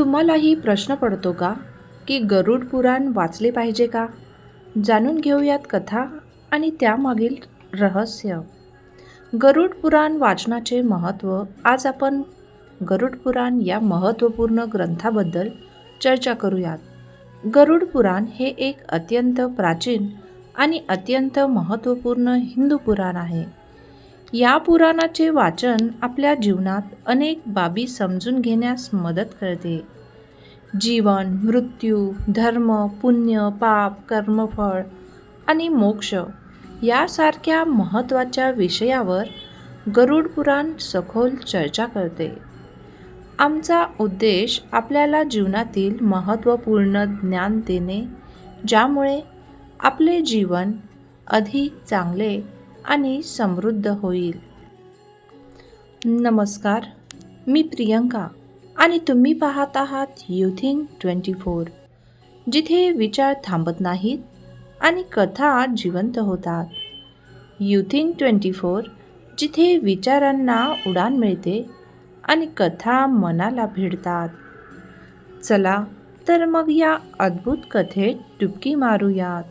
तुम्हालाही प्रश्न पडतो का की गरुड पुराण वाचले पाहिजे का? जाणून घेऊयात कथा आणि त्यामागील रहस्य. गरुड पुराण वाचनाचे महत्त्व आज आपण गरुड पुराण या महत्त्वपूर्ण ग्रंथाबद्दल चर्चा करूयात. गरुड पुराण हे एक अत्यंत प्राचीन आणि अत्यंत महत्त्वपूर्ण हिंदू पुराण आहे. या पुराणाचे वाचन आपल्या जीवनात अनेक बाबी समजून घेण्यास मदत करते. जीवन मृत्यू धर्म पुण्य पाप कर्मफळ आणि मोक्ष यासारख्या महत्त्वाच्या विषयावर गरुड पुराण सखोल चर्चा करते. आमचा उद्देश आपल्याला जीवनातील महत्त्वपूर्ण ज्ञान देणे ज्यामुळे आपले जीवन अधिक चांगले आणि समृद्ध होईल. नमस्कार मी प्रियंका आणि तुम्ही पाहत आहात युथिंग ट्वेंटी फोर जिथे विचार थांबत नाहीत आणि कथा जिवंत होतात. युथिंग ट्वेंटी फोर जिथे विचारांना उडान मिळते आणि कथा मनाला भिडतात. चला तर मग या अद्भुत कथेत डुबकी मारूयात.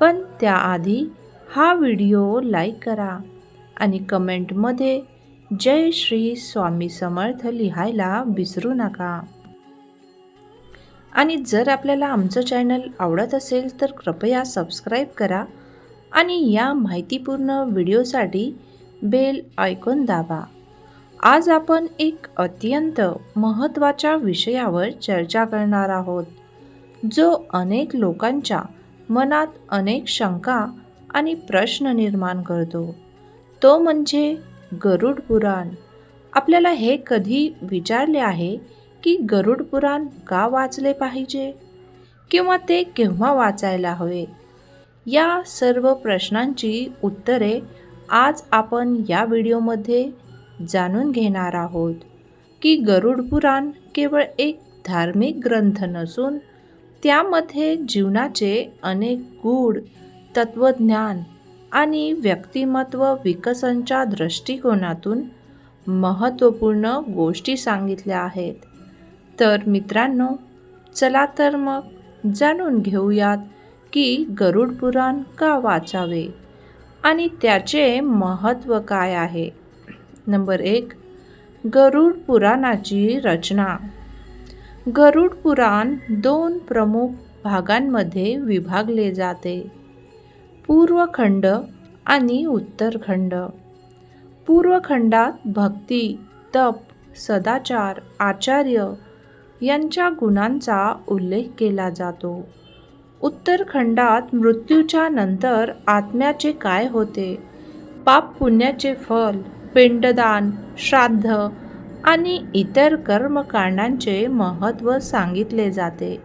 पण त्याआधी हा व्हिडिओ लाईक करा आणि कमेंटमध्ये जय श्री स्वामी समर्थ लिहायला विसरू नका. आणि जर आपल्याला आमचं चॅनल आवडत असेल तर कृपया सबस्क्राईब करा आणि या माहितीपूर्ण व्हिडिओसाठी बेल आयकॉन दाबा. आज आपण एक अत्यंत महत्त्वाच्या विषयावर चर्चा करणार आहोत जो अनेक लोकांच्या मनात अनेक शंका आणि प्रश्न निर्माण करतो. तो म्हणजे गरुड पुराण. आपल्याला हे कधी विचारले आहे की गरुड पुराण का वाचले पाहिजे? किंवा ते केव्हा वाचायला हवे? या सर्व प्रश्नांची उत्तरे आज आपण या व्हिडिओमध्ये जाणून घेणार आहोत की गरुड पुराण केवळ एक धार्मिक ग्रंथ नसून त्यामध्ये जीवनाचे अनेक गूढ तत्त्वज्ञान आणि व्यक्तिमत्व विकसनच्या दृष्टिकोनातून महत्त्वपूर्ण गोष्टी सांगितल्या आहेत. तर मित्रांनो चला तर मग जाणून घेऊयात की गरुड पुराण का वाचावे आणि त्याचे महत्त्व काय आहे. नंबर एक गरुड पुराणाची रचना. गरुड पुराण दोन प्रमुख भागांमध्ये विभागले जाते. पूर्वखंड आणि उत्तरखंड. पूर्वखंडात भक्ती तप सदाचार आचार्य यांच्या गुणांचा उल्लेख केला जातो. उत्तरखंडात मृत्यूच्या नंतर आत्म्याचे काय होते? पाप पुण्याचे फल पिंडदान श्राद्ध आणि इतर कर्मकांडांचे महत्त्व सांगितले जाते.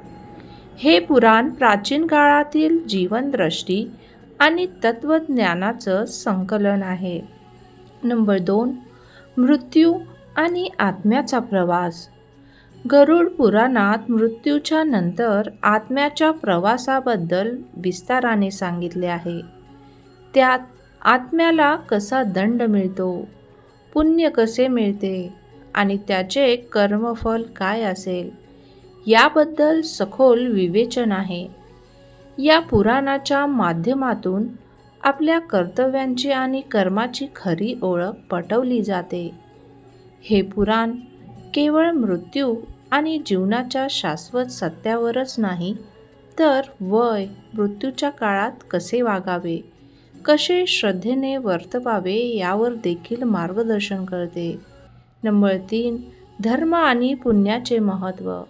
हे पुराण प्राचीन काळातील जीवनदृष्टी आणि तत्त्वज्ञानाचं संकलन आहे. नंबर दोन मृत्यू आणि आत्म्याचा प्रवास. गरुड पुराणात मृत्यूच्या नंतर आत्म्याच्या प्रवासाबद्दल विस्ताराने सांगितले आहे. त्यात आत्म्याला कसा दंड मिळतो पुण्य कसे मिळते आणि त्याचे कर्मफल काय असेल याबद्दल सखोल विवेचन आहे. या पुराणाच्या माध्यमातून आपल्या कर्तव्यांची आणि कर्माची खरी ओळख पटवली जाते. हे पुराण केवळ मृत्यू आणि जीवनाच्या शाश्वत सत्यावरच नाही तर वय मृत्यूच्या काळात कसे वागावे कसे श्रद्धेने वर्तवावे यावर देखील मार्गदर्शन करते. नंबर तीन धर्म आणि पुण्याचे महत्त्व.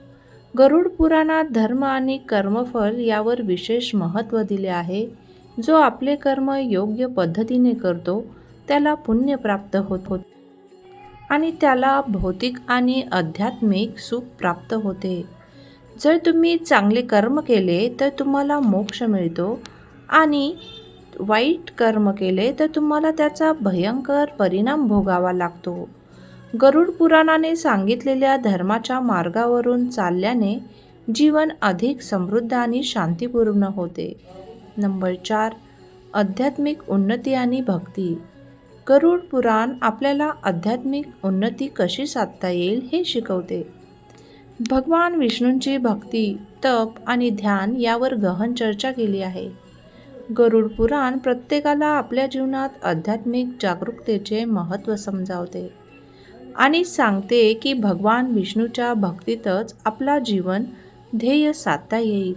गरुड पुराणात धर्म आणि कर्मफल यावर विशेष महत्त्व दिले आहे. जो आपले कर्म योग्य पद्धतीने करतो त्याला पुण्य प्राप्त होत होत आणि त्याला भौतिक आणि आध्यात्मिक सुख प्राप्त होते. जर तुम्ही चांगले कर्म केले तर तुम्हाला मोक्ष मिळतो. आणि वाईट कर्म केले तर तुम्हाला त्याचा भयंकर परिणाम भोगावा लागतो. गरुड पुराणाने सांगितलेल्या धर्माच्या मार्गावरून चालल्याने जीवन अधिक समृद्ध आणि शांतीपूर्ण होते. नंबर चार आध्यात्मिक उन्नती आणि भक्ती. गरुड पुराण आपल्याला आध्यात्मिक उन्नती कशी साधता येईल हे शिकवते. भगवान विष्णूंची भक्ती तप आणि ध्यान यावर गहन चर्चा केली आहे. गरुड पुराण प्रत्येकाला आपल्या जीवनात आध्यात्मिक जागरूकतेचे महत्त्व समजावते. आणि सांगते की भगवान विष्णूच्या भक्तीतच आपला जीवन ध्येय साधता येईल.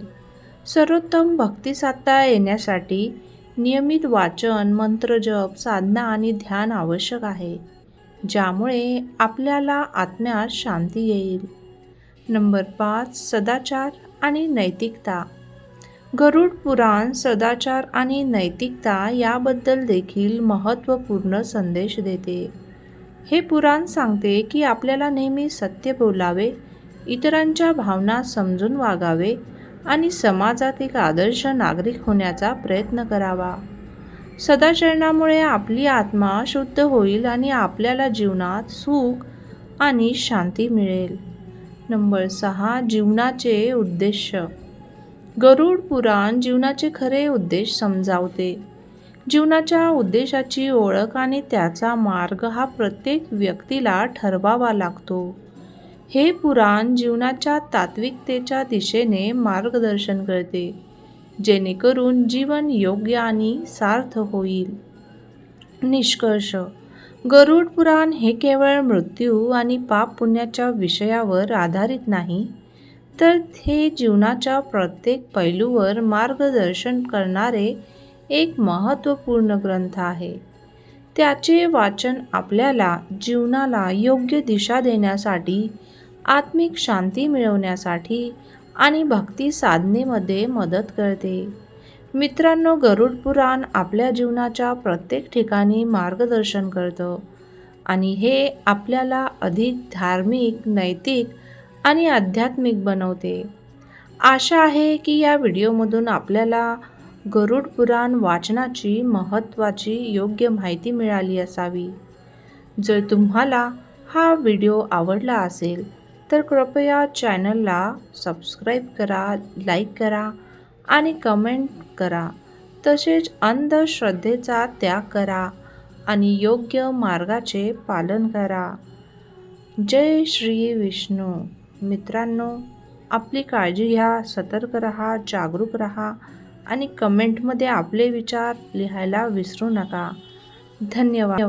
सर्वोत्तम भक्ती साधता येण्यासाठी नियमित वाचन मंत्रजप साधना आणि ध्यान आवश्यक आहे ज्यामुळे आपल्याला आत्म्यात शांती येईल. नंबर पाच सदाचार आणि नैतिकता. गरुड पुराण सदाचार आणि नैतिकता याबद्दल देखील महत्त्वपूर्ण संदेश देते. हे पुराण सांगते की आपल्याला नेहमी सत्य बोलावे इतरांच्या भावना समजून वागावे आणि समाजात एक आदर्श नागरिक होण्याचा प्रयत्न करावा. सदाचरणामुळे आपली आत्मा शुद्ध होईल आणि आपल्याला जीवनात सुख आणि शांती मिळेल. नंबर सहा जीवनाचे उद्देश गरुड पुराण जीवनाचे खरे उद्देश समजावते. जीवनाच्या उद्देशाची ओळख आणि त्याचा मार्ग हा प्रत्येक व्यक्तीला ठरवावा लागतो. हे पुराण जीवनाच्या तात्विकतेच्या दिशेने मार्गदर्शन करते जेणेकरून जीवन योग्य आणि सार्थ होईल. निष्कर्ष. गरुड पुराण हे केवळ मृत्यू आणि पाप पुण्याच्या विषयावर आधारित नाही तर हे जीवनाच्या प्रत्येक पैलूवर मार्गदर्शन करणारे एक महत्त्वपूर्ण ग्रंथ आहे. त्याचे वाचन आपल्याला जीवनाला योग्य दिशा देण्यासाठी आत्मिक शांती मिळवण्यासाठी आणि भक्ती साधनेमध्ये मदत करते. मित्रांनो गरुड पुराण आपल्या जीवनाच्या प्रत्येक ठिकाणी मार्गदर्शन करतं आणि हे आपल्याला अधिक धार्मिक नैतिक आणि आध्यात्मिक बनवते. आशा आहे की या व्हिडिओमधून आपल्याला गरुड पुराण वाचनाची महत्त्वाची योग्य माहिती मिळाली असावी. जर तुम्हाला हा व्हिडिओ आवडला असेल तर कृपया चॅनलला सबस्क्राईब करा लाईक करा आणि कमेंट करा. तसेच अंधश्रद्धेचा त्याग करा आणि योग्य मार्गाचे पालन करा. जय श्री विष्णू. मित्रांनो आपली काळजी घ्या सतर्क रहा जागरूक रहा. आणि कमेंटमध्ये आपले विचार लिहायला विसरू नका. धन्यवाद.